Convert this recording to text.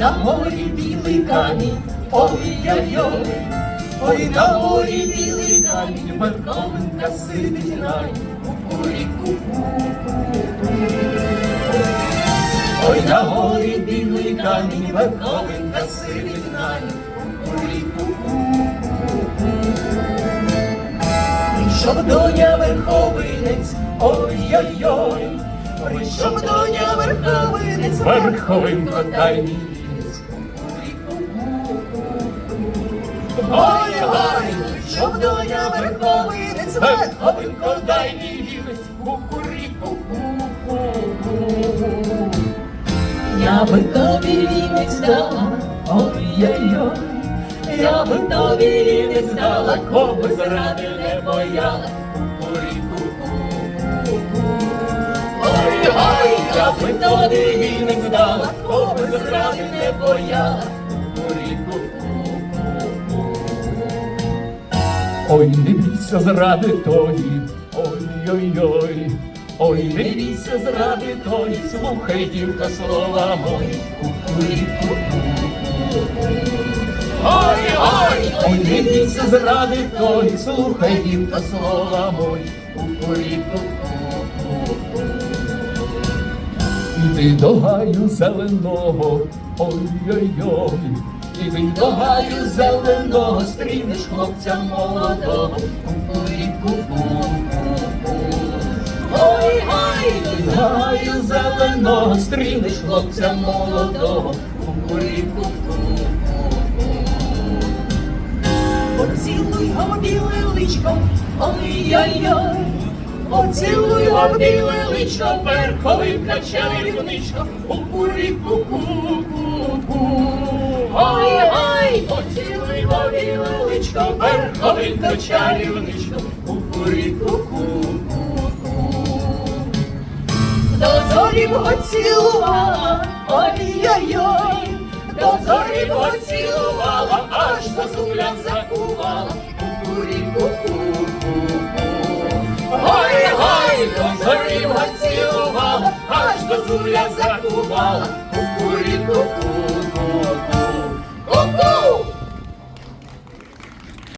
на горі білий камінь, ой-ой-ой, ой, на горі білий камінь, верховинка сидить рай, кукуріку. Ой, на горі білий камінь, верховинка сидить рай, кукуріку. Прийшов доня верховинець, ой-ой-ой, прийшов доня верховинець, верховинко дай мій вінець. Ой-ой, прийшов доня верховинець, верховинко дай мій вінець, кукуріку. Я би тобі вінець дала, ой-ой-ой, я би тобі вінець дала, кого зради не бояла. Ой-ой, я би тобі вінець дала, кого зради не бояла. Ой, не бійся зради тої, ой-ой-ой, ой, не бійся зради тої, слухай, дівка, слова мої, кукуріку. Ой, не бійся зради тої, слухай, дівка, слова мої, кукуріку. Іди до гаю зеленого, ой-ой-ой, іди до гаю зеленого, стрінеш хлопця молодого. Ой, іди гаю зеленого, стрінеш хлопця молодого. Поцілуй його біле личко, ой-ой-ой, поцілуй його біле личко, верховинка чарівничко, кукуріку, ку-ку-ку. Поцілуй його біле личко, верховинка чарівничко, кукуріку, ку-ку-ку. До зорі б цілувала, ой-ой-ой, до зорі б цілувала, аж зозуля закувала, кукуріку, Ой, ой, до зорі б цілувала, аж зозуля закувала, кукуріку,